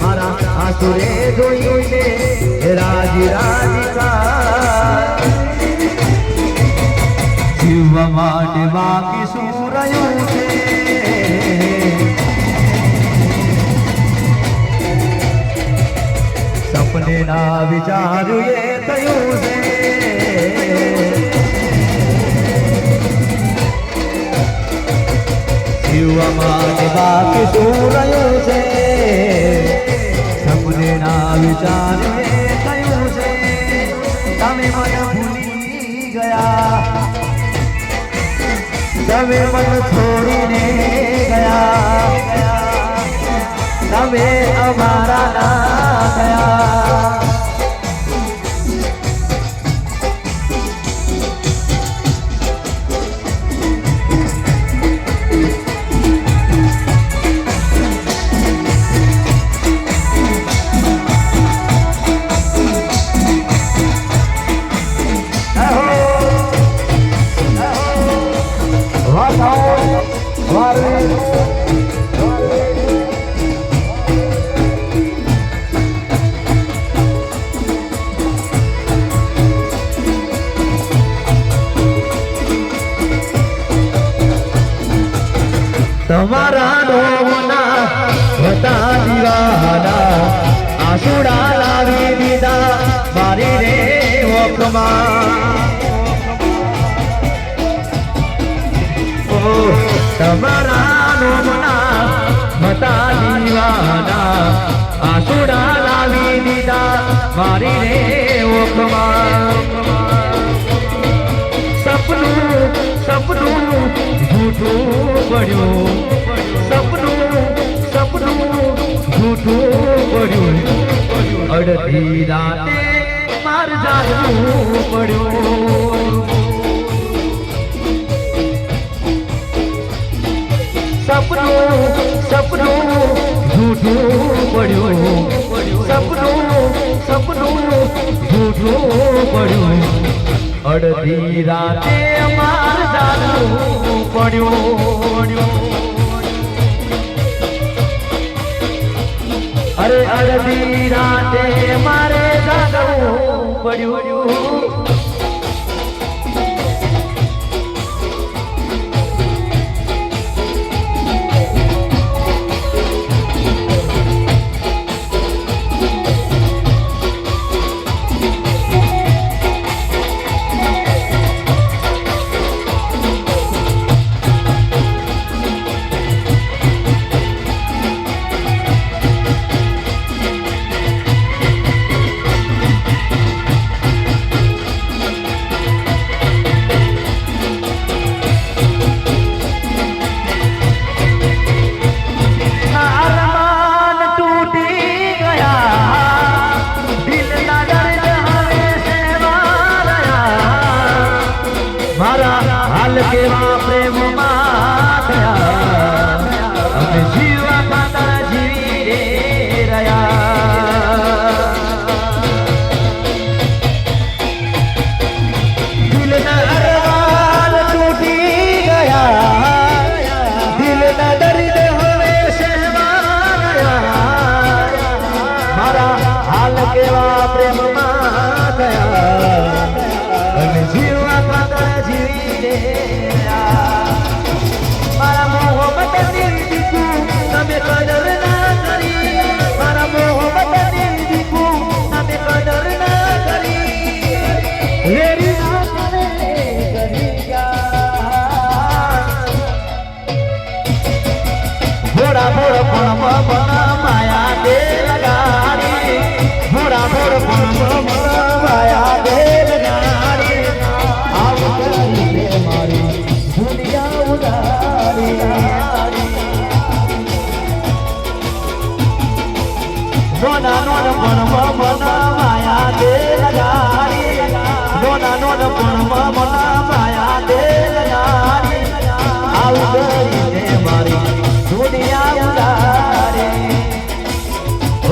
મારા આહુએ જોઈને રાજી રાજી જીવવા માટે બાકી શું રહ્યું છે. સપને ના વિચાર્યું એ થયું છે. જીવવા માટે બાકી શું રહ્યું છે. સપને ના વિચાર્યું તમે મન છોડીને ગયા. તમે અમારા ના થયા. તમારા ડોમના હતા દીવાના આસુડા લાવી દીધા. મારી રે ઓખમાં ઓ તમારા ડોમના હતા દીવાના આસુડા લાવી દીધા. મારી રે ઓખમાં પડ્યું, સપનું સપનું જૂઠું પડ્યું. અડધી રાતે માર જાગવું પડ્યું. સપનું સપનું જૂઠું પડ્યું. સપનું પડ્યું અરે અડધી રાતે મારે જાગવું પડ્યું. હાલ કેવા પ્રેમમાં થયા અમે જીવા ખાતર જીવી રે રહ્યા દિલના અરમાન તૂટી ગયા દિલના દર્દ હવે સહેવા ગયા મારા હાલ કેવા પ્રેમમાં નોના નોન પણ મના માયા દે લગાડી નોના નોન પણ મના માયા